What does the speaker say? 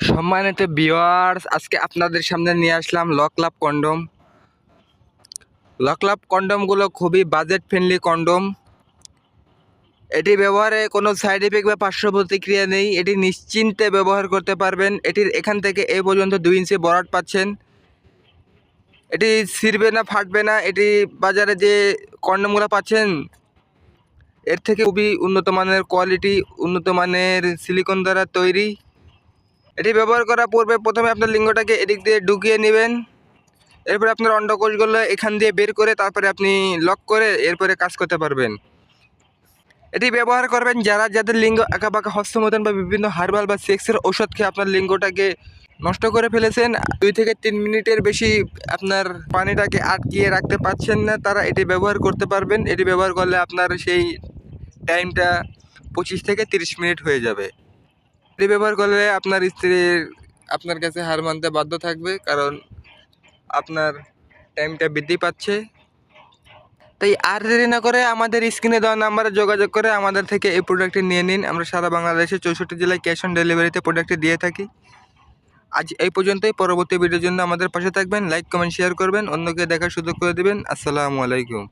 সম্মানিত বিওয়ার্স আজকে আপনাদের সামনে নিয়ে আসলাম লকলাপ কন্ডম। লকলাপ কন্ডমগুলো খুবই বাজেট ফ্রেন্ডলি কন্ডম। এটি ব্যবহারে কোনো সাইড এফেক্ট বা পার্শ্ব প্রতিক্রিয়া নেই। এটি নিশ্চিন্তে ব্যবহার করতে পারবেন। এটির এখান থেকে এ পর্যন্ত দুই ইঞ্চি বরাট পাচ্ছেন। এটি ছিঁড়বে না, ফাটবে না। এটি বাজারে যে কন্ডমগুলো পাচ্ছেন, এর থেকে খুবই উন্নত মানের কোয়ালিটি উন্নত মানের সিলিকন দ্বারা তৈরি। এটি ব্যবহার করার পূর্বে প্রথমে আপনার লিঙ্গটাকে এদিক দিয়ে ঢুকিয়ে নেবেন। এরপরে আপনার অন্ডকোষগুলো এখান দিয়ে বের করে তারপরে আপনি লক করে এরপরে কাজ করতে পারবেন। এটি ব্যবহার করবেন যারা যাদের লিঙ্গ আঁকাবাঁকা হস্তমতন বা বিভিন্ন হার্বাল বা সেক্সের ঔষধ খেয়ে আপনার লিঙ্গটাকে নষ্ট করে ফেলেছেন, দুই থেকে তিন মিনিটের বেশি আপনার পানিটাকে আটকিয়ে রাখতে পারছেন না, তারা এটি ব্যবহার করতে পারবেন। এটি ব্যবহার করলে আপনার সেই টাইমটা পঁচিশ থেকে তিরিশ মিনিট হয়ে যাবে। এটি ব্যবহার করলে আপনার স্ত্রীর, আপনার কাছে হার মানতে বাধ্য থাকবে, কারণ আপনার টাইমটা বৃদ্ধি পাচ্ছে। তাই আর দেরি না করে আমাদের স্ক্রিনে দেওয়া নাম্বারে যোগাযোগ করে আমাদের থেকে এই প্রোডাক্টটি নিয়ে নিন। আমরা সারা বাংলাদেশে চৌষট্টি জেলায় ক্যাশ অন ডেলিভারিতে প্রোডাক্টটি দিয়ে থাকি। আজ এই পর্যন্তই। পরবর্তী ভিডিওর জন্য আমাদের পাশে থাকবেন। লাইক কমেন্ট শেয়ার করবেন। অন্যকে দেখার সুযোগ করে দেবেন। আসসালামু আলাইকুম।